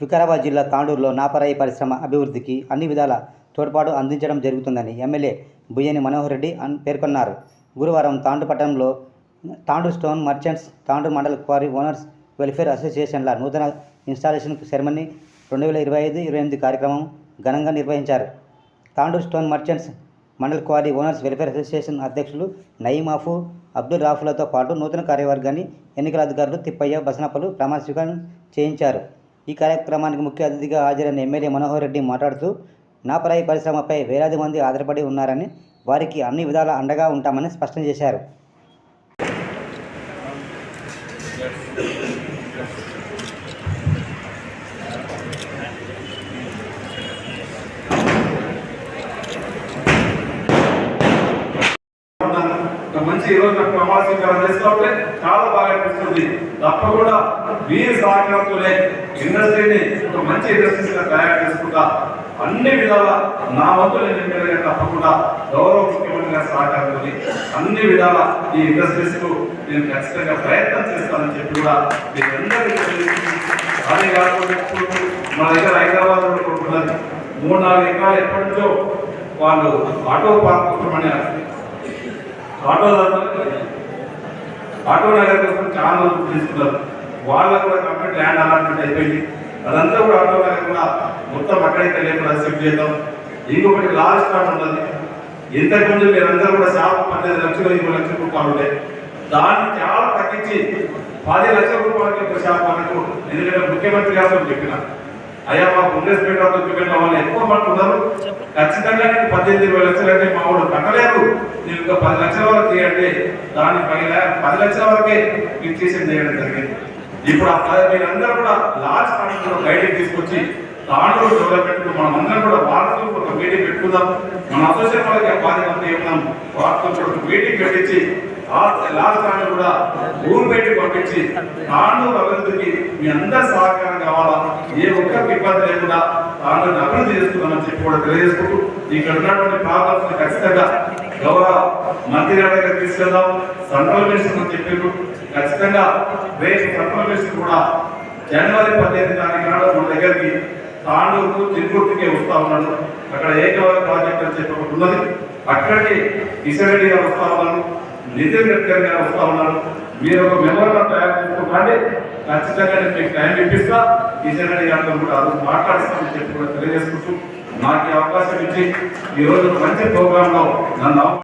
వికారాబాద్ జిల్లా తాండూరులో నాపరాయి పరిశ్రమ అభివృద్ధికి అన్ని విధాల తోడ్పాటు అందించడం జరుగుతుందని ఎమ్మెల్యే బుయ్యని మనోహర్ రెడ్డి పేర్కొన్నారు. గురువారం తాండూ పట్టణంలో తాండూ స్టోన్ మర్చెంట్స్ తాండూ మండల క్వారీ ఓనర్స్ వెల్ఫేర్ అసోసియేషన్ల నూతన ఇన్స్టాలేషన్ సెరమనీ రెండు వేల ఇరవై ఐదు ఇరవై ఎనిమిది కార్యక్రమం ఘనంగా నిర్వహించారు. Tandur stone merchants Mandal quarry owners welfare association అధ్యక్షులు నయీమాఫు అబ్దుల్ రాఫులతో పాటు నూతన కార్యవర్గాన్ని ఎన్నికల అధికారులు తిప్పయ్య బసనప్పలు ప్రమాణ స్వీకారం చేయించారు. ఈ కార్యక్రమానికి ముఖ్య అతిథిగా హాజరైన ఎమ్మెల్యే మనోహర్ రెడ్డి మాట్లాడుతూ నాపరాయి పరిశ్రమపై వేలాది మంది ఆధారపడి ఉన్నారని వారికి అన్ని విధాల అండగా ఉంటామని స్పష్టం చేశారు ఉన్నాను. ఈ రోజు ఈరోజు నాకు ప్రమాణ స్వీకారం చేస్తుంటే చాలా బాగా అనిపిస్తుంది. తప్పకుండా వీరి సహకారంతోనే ఇండస్ట్రీని ఒక మంచి ఇండస్ట్రీస్గా తయారు చేసుకుంటా. అన్ని విధాల నా వంతు నేను ఎమ్మెల్యేగా తప్పకుండా గౌరవ ముఖ్యమంత్రి గారి సహకారంతో అన్ని విధాల ఈ ఇండస్ట్రీస్కు నేను ఖచ్చితంగా ప్రయత్నం చేస్తానని చెప్పి కూడా మీరందరికీ అందరికీ అదే కాకుండా మన దగ్గర హైదరాబాద్లో ఉన్నది. మూడు నాలుగు ఎకరాలు ఎప్పటి నుంచో వాళ్ళు ఆటో పార్క్ కోసం ఆటో ఆటో నగర్ కోసం చాలా మంది తీసుకున్నారు వాళ్ళకు కూడా కంప్లీట్ ల్యాండ్ అలాట్మెంట్ అయిపోయింది. అదంతా కూడా ఆటో నగర్ కూడా మొత్తం అక్కడైతే లేకుండా సెట్ చేద్దాం. ఇంకొకటి లాస్ట్ స్టార్ట్ ఉన్నది. ఇంతకుముందు మీరందరూ కూడా షాప్ పద్దెనిమిది లక్షలు ఇరవై లక్షల రూపాయలు ఉంటాయి దాన్ని చాలా తగ్గించి పది లక్షల రూపాయలకి ఒక షాప్ మనకు ఎందుకంటే ముఖ్యమంత్రి గారు చెప్పిన అయ్యా మాకు ఉండేసి పెట్టాలి చూపెట్టిన వాళ్ళు ఎక్కువ మంది ఉన్నారు. ఖచ్చితంగా నేను పద్దెనిమిది ఇరవై లక్షలు అంటే మా వాడు కట్టలేదు నేను ఇంకా పది లక్షల వరకు చేయండి. దాని పైన పది లక్షల వరకే మీరు చేసేది చేయడం జరిగింది. ఇప్పుడు ఆ పది మీరందరూ కూడా లాస్ట్ కాలంలో గైడింగ్ తీసుకొచ్చి దాంట్లో డెవలప్మెంట్ మనం అందరం కూడా వార్తలు ఒక మీటింగ్ పెట్టుకుందాం. మన అసోసియేషన్ వాళ్ళకి ఆ బాధ్యత అంతా వార్తలు కూడా ఒక మీటింగ్ పెట్టించి లాస్ట్ కాలంలో కూడా ఊరు పెట్టి పంపించి తాండూరు అభివృద్ధికి మీ అందరి సహకారం కావాలా? ఏ ఒక్కరికి ఇబ్బంది లేకుండా తాండూరుని అభివృద్ధి చేసుకుందామని చెప్పి కూడా తెలియజేసుకుంటూ ఇక్కడ ఉన్నటువంటి ప్రాబ్లమ్స్ ఖచ్చితంగా గౌరవ మంత్రి గారి దగ్గర తీసుకెళ్దాం. సెంట్రల్ మినిస్టర్ అని చెప్పారు ఖచ్చితంగా రేపు సెంట్రల్ మినిస్టర్ కూడా జనవరి పద్దెనిమిది తారీఖు నాడు మన దగ్గరికి తాండూరుకు చిరుకుర్తికి వస్తా ఉన్నాడు. అక్కడ ఏకవారి ప్రాజెక్ట్ అని చెప్పి ఒకటి ఉన్నది. అక్కడికి కిషన్ రెడ్డి గారు వస్తా ఉన్నాను నితిన్ గడ్కరీ గారు వస్తా ఉన్నారు. మీరు ఒక మెమోరం తయారు చేసుకోకండి ఖచ్చితంగా నేను మీకు టైం ఇప్పిస్తా. కిషన్ గారితో కూడా అది మాట్లాడిస్తామని చెప్పి కూడా తెలియజేసుకుంటూ నాకు అవకాశం ఇచ్చి ఈరోజు మంచి ప్రోగ్రాంలో నన్ను